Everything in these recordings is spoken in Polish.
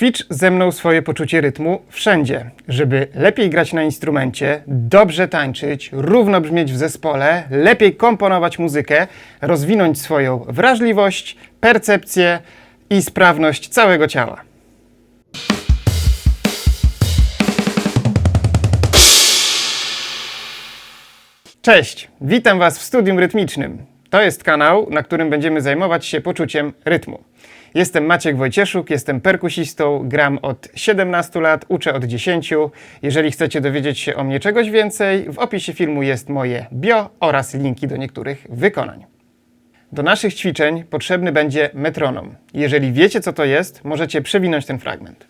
Ćwicz ze mną swoje poczucie rytmu wszędzie, żeby lepiej grać na instrumencie, dobrze tańczyć, równo brzmieć w zespole, lepiej komponować muzykę, rozwinąć swoją wrażliwość, percepcję i sprawność całego ciała. Cześć, witam Was w studium rytmicznym. To jest kanał, na którym będziemy zajmować się poczuciem rytmu. Jestem Maciek Wojcieszuk, jestem perkusistą, gram od 17 lat, uczę od 10. Jeżeli chcecie dowiedzieć się o mnie czegoś więcej, w opisie filmu jest moje bio oraz linki do niektórych wykonań. Do naszych ćwiczeń potrzebny będzie metronom. Jeżeli wiecie, co to jest, możecie przewinąć ten fragment.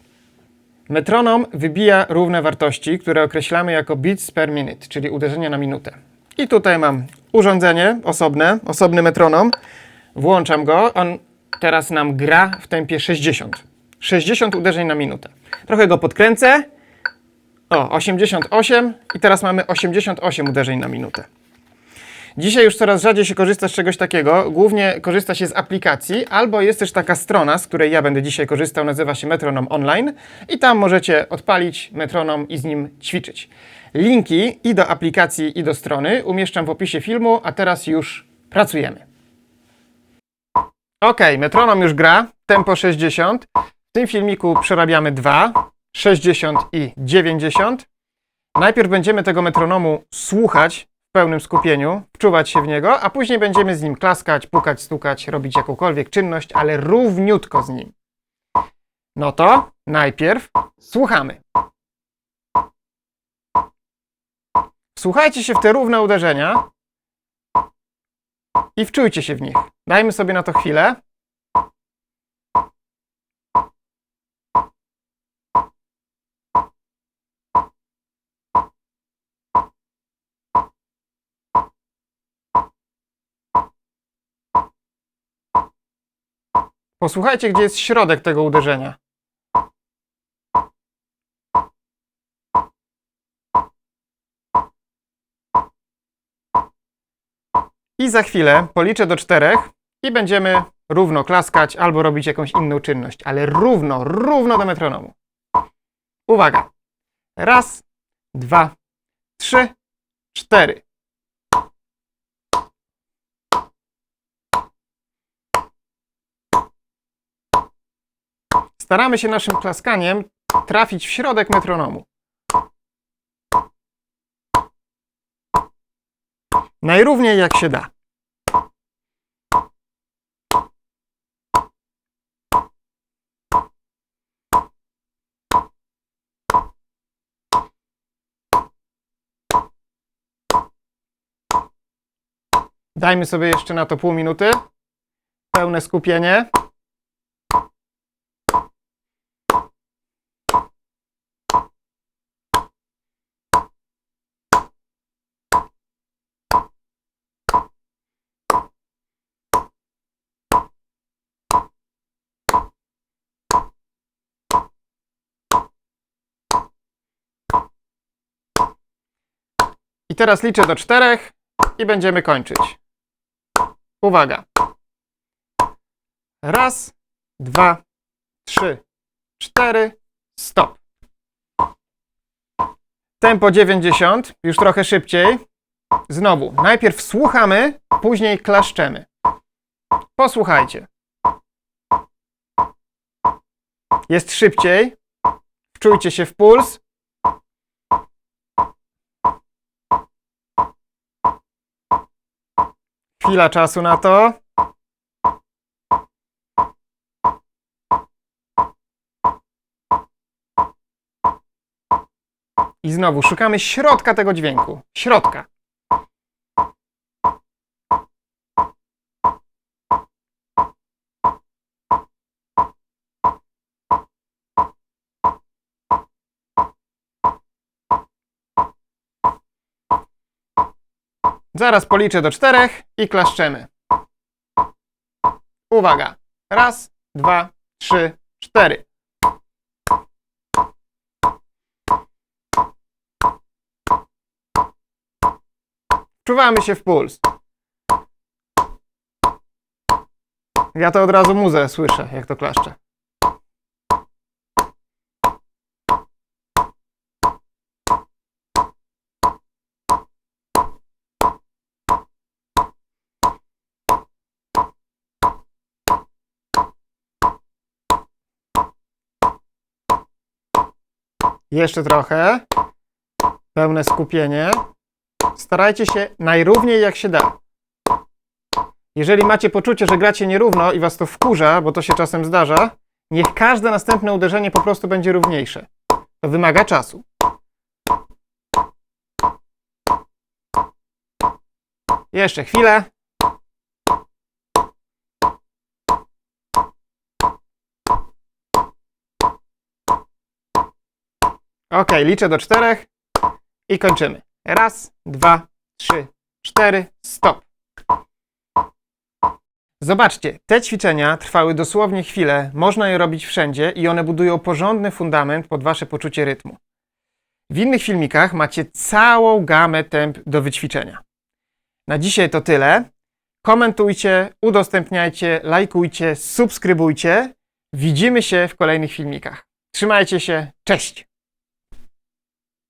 Metronom wybija równe wartości, które określamy jako beats per minute, czyli uderzenia na minutę. I tutaj mam urządzenie osobne, osobny metronom. Włączam go, on teraz nam gra w tempie 60. 60 uderzeń na minutę. Trochę go podkręcę. O, 88 i teraz mamy 88 uderzeń na minutę. Dzisiaj już coraz rzadziej się korzysta z czegoś takiego. Głównie korzysta się z aplikacji, albo jest też taka strona, z której ja będę dzisiaj korzystał, nazywa się Metronom Online i tam możecie odpalić metronom i z nim ćwiczyć. Linki i do aplikacji, i do strony umieszczam w opisie filmu, a teraz już pracujemy. Ok, metronom już gra, tempo 60. W tym filmiku przerabiamy 2, 60 i 90. Najpierw będziemy tego metronomu słuchać w pełnym skupieniu, wczuwać się w niego, a później będziemy z nim klaskać, pukać, stukać, robić jakąkolwiek czynność, ale równiutko z nim. No to najpierw słuchamy. Słuchajcie się w te równe uderzenia i wczujcie się w nich. Dajmy sobie na to chwilę. Posłuchajcie, gdzie jest środek tego uderzenia. I za chwilę policzę do czterech i będziemy równo klaskać albo robić jakąś inną czynność, ale równo, równo do metronomu. Uwaga. Raz, dwa, trzy, cztery. Staramy się naszym klaskaniem trafić w środek metronomu. Najrówniej jak się da. Dajmy sobie jeszcze na to pół minuty. Pełne skupienie. I teraz liczę do czterech i będziemy kończyć. Uwaga. Raz, dwa, trzy, cztery, stop. Tempo 90, już trochę szybciej. Znowu, najpierw słuchamy, później klaszczemy. Posłuchajcie. Jest szybciej. Wczujcie się w puls. Chwila czasu na to. I znowu szukamy środka tego dźwięku. Środka. Zaraz policzę do czterech i klaszczemy. Uwaga. Raz, dwa, trzy, cztery. Czuwamy się w puls. Ja to od razu muzę słyszę, jak to klaszczę. Jeszcze trochę. Pełne skupienie. Starajcie się najrówniej jak się da. Jeżeli macie poczucie, że gracie nierówno i was to wkurza, bo to się czasem zdarza, niech każde następne uderzenie po prostu będzie równiejsze. To wymaga czasu. Jeszcze chwilę. Ok, liczę do czterech i kończymy. Raz, dwa, trzy, cztery, stop. Zobaczcie, te ćwiczenia trwały dosłownie chwilę, można je robić wszędzie i one budują porządny fundament pod wasze poczucie rytmu. W innych filmikach macie całą gamę temp do wyćwiczenia. Na dzisiaj to tyle. Komentujcie, udostępniajcie, lajkujcie, subskrybujcie. Widzimy się w kolejnych filmikach. Trzymajcie się, cześć!